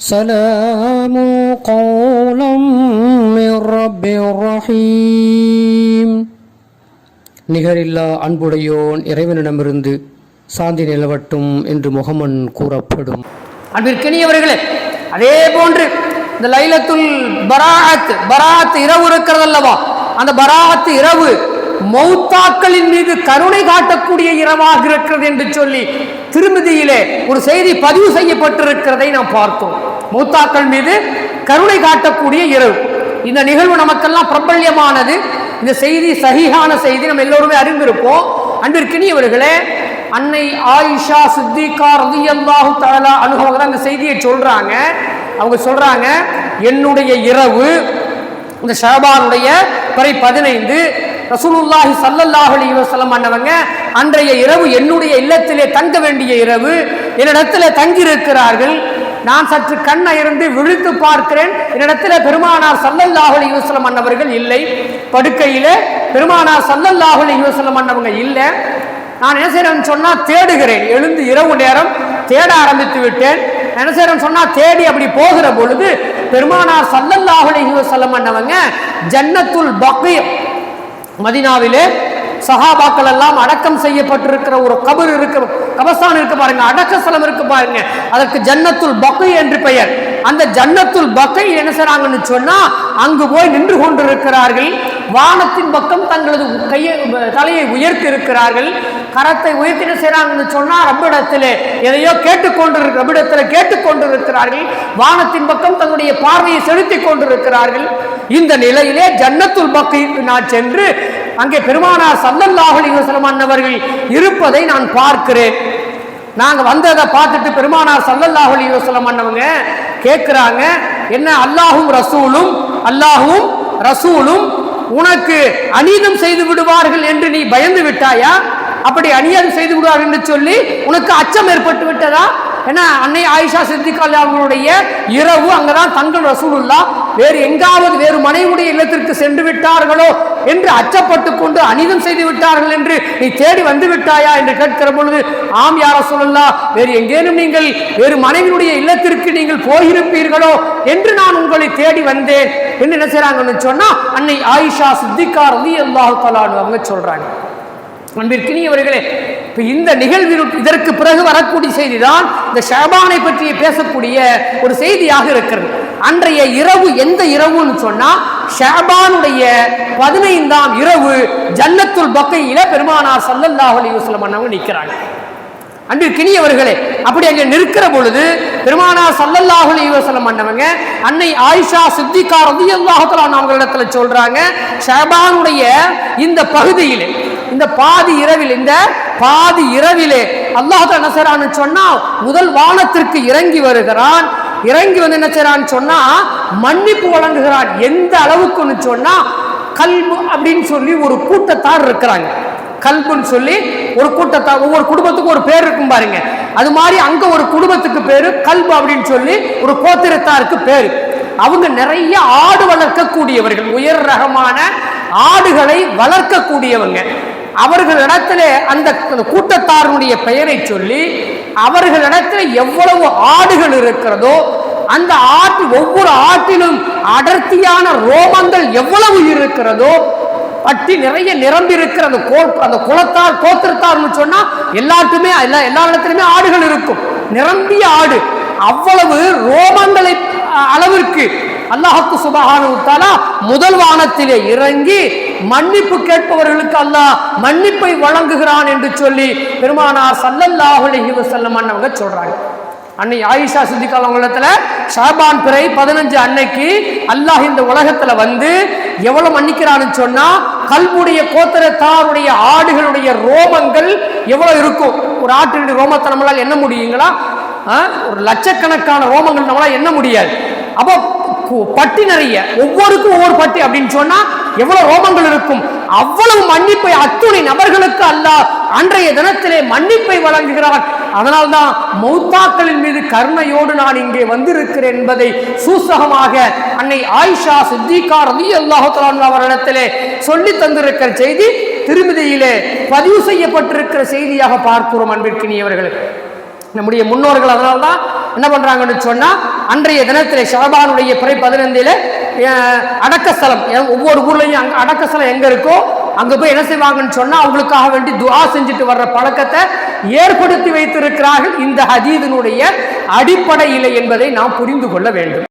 سلام قولا من رب رحيم நிகரில்லா அன்புடையோன் இறைவனிடமிருந்து சாந்தி நிலவட்டும் என்று முகமன் கூறப்படும் அன்பிற்கினியவர்களே அதே போன்று இந்த லைலத்துல் பராத் பராத் இரவு இருக்கிறது அல்லவா அந்த பராத் இரவு மௌத்தாக்களின் மீது கருணை காட்டக்கூடிய இரவாக இருக்கிறது என்று சொல்லி திருமதியிலே ஒரு செய்தி பதிவு செய்யப்பட்டிருக்கிறதை நாம் பார்த்தோம் மூத்தாக்கள் மீது கருணை காட்டக்கூடிய இரவு. இந்த நிகழ்வு நமக்கெல்லாம் பிரபல்யமானது. இந்த செய்தி சகிகான செய்தி நம்ம எல்லோருமே அறிந்திருப்போம். அன்பிற்கினியவர்களே அன்னை ஆயிஷா சித்திகா ரதியல்லாஹு தஆலா அனுபவம் தான் இந்த செய்தியை சொல்கிறாங்க அவங்க சொல்கிறாங்க என்னுடைய இரவு இந்த ஷபானுடைய பிறை பதினைந்து ரசூலுல்லாஹி ஸல்லல்லாஹு அலி வசலம் அண்ணவங்க அன்றைய இரவு என்னுடைய இல்லத்திலே தங்க வேண்டிய இரவு என்னிடத்தில் தங்கியிருக்கிறார்கள் நான் சற்று கண் அயர்ந்து விழித்து பார்க்கிறேன். என்னிடத்தில் பெருமானார் சல்லல்லாஹுலி யூசலம் வஸல்லம் இல்லை. படுக்கையில் பெருமானார் சல்லல்லாஹுலி யூசலம் வஸல்லம் இல்லை. நான் என்ன செய்யறேன்னு சொன்னால் தேடுகிறேன். எழுந்து இரவு நேரம் தேட ஆரம்பித்து விட்டேன். என்ன செய்யறேன்னு சொன்னால் தேடி அப்படி போகிற பொழுது பெருமானார் சல்லல்லாஹுலி யூசலம் மன்னவங்க ஜன்னத்துல் பக்கி மதினாவிலே சஹாபாக்கள் எல்லாம் அடக்கம் செய்யப்பட்டிருக்கிற ஒரு கபர் இருக்கு கபஸ்தான் இருக்கு பாருங்க அடக்க ஸ்தலம் இருக்கு பாருங்க. அதற்கு ஜன்னத்துல் பக்கை என்று பெயர். அந்த ஜன்னத்துல் பக்கை என்ன செய்றாங்கன்னு சொன்னா அங்கு போய் நின்று கொண்டிருக்கிறார்கள். வானத்தின் பக்கம் தங்களது கையை தலையை உயர்த்தி இருக்கிறார்கள். கரத்தை உயர்த்தி என்ன செய்றாங்கன்னு சொன்னா ரப்பிடத்தில் எதையோ கேட்டுக்கொண்டு ரப்பிடத்தில் கேட்டுக்கொண்டிருக்கிறார்கள் வானத்தின் பக்கம் தன்னுடைய பார்வையை செலுத்தி கொண்டிருக்கிறார்கள். இந்த நிலையிலே ஜன்னத்துல் பக்கை நான் சென்று அங்கே பெருமானார் சல்லல்லாஹு அலைஹி அன்னவர்கள் இருப்பதை நான் பார்க்கிறேன். நாங்கள் வந்ததை பார்த்துட்டு பெருமானார் சல்லல்லாஹு அலைஹி வஸல்லம் அன்னவங்க என்ன அல்லாஹும் ரசூலும் அல்லாஹும் ரசூலும் உனக்கு அநீதம் செய்து விடுவார்கள் என்று நீ பயந்து விட்டாயா? அப்படி அநீதம் செய்து விடுவார்கள் என்று சொல்லி உனக்கு அச்சம் ஏற்பட்டு விட்டதா? ஏன்னா அன்னை ஆயிஷா சித்திகால் அவங்களுடைய இரவு அங்கதான் தங்கள் ரசூலுல்லா வேறு எங்காவது வேறு மனைவியுடைய இல்லத்திற்கு சென்று விட்டார்களோ என்று அச்சப்பட்டு கொண்டு அனிதம் செய்து விட்டார்கள் என்று நீ தேடி வந்து விட்டாயா என்று கேட்கிற பொழுது ஆம் யார சொல்லல்லா வேறு எங்கேனும் நீங்கள் வேறு மனைவியுடைய இல்லத்திற்கு நீங்கள் போயிருப்பீர்களோ என்று நான் உங்களை தேடி வந்தேன். என்று என்ன செய்யறாங்கன்னு சொன்னா அன்னை ஆயிஷா சித்திகா ரதி அல்லாஹு தலான்னு அவங்க சொல்றாங்க. அன்பிற்கினியவர்களே இப்போ இந்த நிகழ்வில் இதற்கு பிறகு வரக்கூடிய செய்தி தான் இந்த ஷபானை பற்றி பேசக்கூடிய ஒரு செய்தியாக இருக்கிறது. அன்றைய இரவு எந்த இரவுன்னு சொன்னா ஷாபானுடைய பதினைந்தாம் இரவு ஜன்னத்துல் பக்கையில பெருமானார் சல்லல்லாஹு அலைஹி அண்ணவங்க நிற்கிறாங்க அன்பிற்கினியவர்களே அப்படி அங்கே நிற்கிற பொழுது பெருமானார் சல்லல்லாஹு அலைஹி வஸல்லம் அண்ணவங்க அன்னை ஆயிஷா சித்திகா வந்து தஆலா அவங்களிடத்துல சொல்றாங்க ஷேபானுடைய இந்த பகுதியிலே இந்த பாதி இரவில் இந்த பாதி இரவிலே அல்லாஹ் என்ன செய்றான்னு சொன்னா முதல் வானத்திற்கு இறங்கி வருகிறான் இறங்கி வந்து என்ன செய்றான்னு சொன்னா மன்னிப்பு வழங்குகிறான். எந்த அளவுக்குன்னு சொன்னா கல்பு அப்படின்னு சொல்லி ஒரு கூட்டத்தார் இருக்கிறாங்க. கல்புன்னு சொல்லி ஒரு கூட்டத்தார் ஒவ்வொரு குடும்பத்துக்கும் ஒரு பேர் இருக்கும் பாருங்க. அது மாதிரி அங்க ஒரு குடும்பத்துக்கு பேரு கல்பு அப்படின்னு சொல்லி ஒரு கோத்திரத்தாருக்கு பேரு. அவங்க நிறைய ஆடு வளர்க்கக்கூடியவர்கள் உயர் ரகமான ஆடுகளை வளர்க்கக்கூடியவங்க. அவர்களிடத்துல அந்த கூட்டத்தாருடைய பெயரை சொல்லி அவர்களிடத்தில் எவ்வளவு ஆடுகள் இருக்கிறதோ அந்த ஆட்டு ஒவ்வொரு ஆட்டிலும் அடர்த்தியான ரோமங்கள் எவ்வளவு இருக்கிறதோ பட்டி நிறைய நிரம்பி இருக்கிற அந்த கோ அந்த குளத்தார் கோத்திரத்தார்னு சொன்னா எல்லாத்துமே எல்லா எல்லா இடத்துலையுமே ஆடுகள் இருக்கும். நிரம்பிய ஆடு. அவ்வளவு ரோமங்களை அளவிற்கு அல்லாஹுக்கு சுபகானுத்தாலா முதல் வானத்திலே இறங்கி மன்னிப்பு கேட்பவர்களுக்கு அல்லாஹ் மன்னிப்பை வழங்குகிறான் என்று சொல்லி பெருமானார் சல்லல்லாஹுலி வசல்லம் வஸல்லம் அண்ணவங்க சொல்றாங்க. அன்னை ஆயிஷா சித்திகால் அவங்களத்துல ஷாபான் பிறை பதினஞ்சு அன்னைக்கு அல்லாஹ் இந்த உலகத்துல வந்து எவ்வளவு மன்னிக்கிறான்னு சொன்னா கல்புடைய கோத்தரத்தாருடைய ஆடுகளுடைய ரோமங்கள் எவ்வளவு இருக்கும்? ஒரு ஆட்டினுடைய ரோமத்தை நம்மளால் என்ன முடியுங்களா? ஆ? ஒரு லட்சக்கணக்கான ரோமங்கள் நம்மளால் எண்ண முடியாது. அப்போ பட்டி நிறைய. ஒவ்வொருக்கும் ஒவ்வொரு பட்டி அப்படின்னு சொன்னா எவ்வளவு ரோமங்கள் இருக்கும்? அவ்வளவு மன்னிப்பை அத்துணை நபர்களுக்கு அல்ல அன்றைய தினத்திலே மன்னிப்பை வழங்குகிறார். அதனால்தான் மௌத்தாக்களின் மீது கருணையோடு நான் இங்கே வந்திருக்கிறேன் என்பதை சூசகமாக அன்னை ஆயிஷா சித்திகா ரவி அல்லாஹு அவரிடத்திலே சொல்லி தந்திருக்கிற செய்தி திருமதியிலே பதிவு செய்யப்பட்டிருக்கிற செய்தியாக பார்க்கிறோம் அன்பிற்கினியவர்கள். நம்முடைய முன்னோர்கள் அதனால்தான் என்ன பண்றாங்கன்னு சொன்னா அன்றைய தினத்தில் ஷாபானுடைய பிறை பதினைந்தில் அடக்கஸ்தலம் ஒவ்வொரு ஊர்லேயும் அங்கே அடக்கஸ்தலம் எங்கே இருக்கோ அங்கே போய் என்ன செய்வாங்கன்னு சொன்னால் அவங்களுக்காக வேண்டி துவா செஞ்சுட்டு வர்ற பழக்கத்தை ஏற்படுத்தி வைத்திருக்கிறார்கள் இந்த ஹதீதினுடைய அடிப்படையில் என்பதை நாம் புரிந்து கொள்ள வேண்டும்.